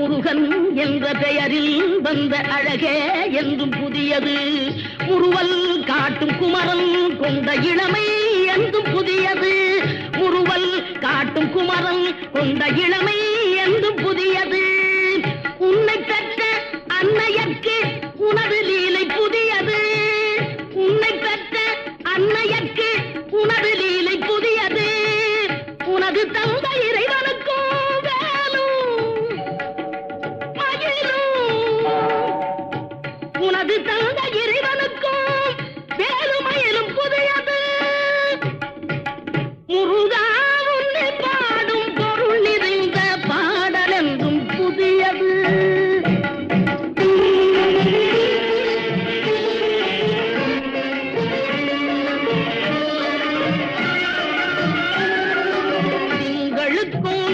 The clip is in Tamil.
முருகன் என்ற பெயரில் வந்த அழகே என்றும் புதியது. முருவல் காட்டும் குமரன் கொண்ட இளமை என்றும் புதியது. முருவல் காட்டும் குமரன் கொண்ட இளமை என்றும் புதியது. உன்னை பெற்ற அன்னையற்கு உனது லீலை புதியது. உன்னை பெற்ற அன்னையற்கு உனது லீலை புதியது. உனது தந்த உனது தந்த இறைவனுக்கும் வேலுமயிலும் புதையது. முருகா உன்னை பாடும் பொருள் நிறைந்த பாடல் என்றும் புதியது. உங்களுக்கும்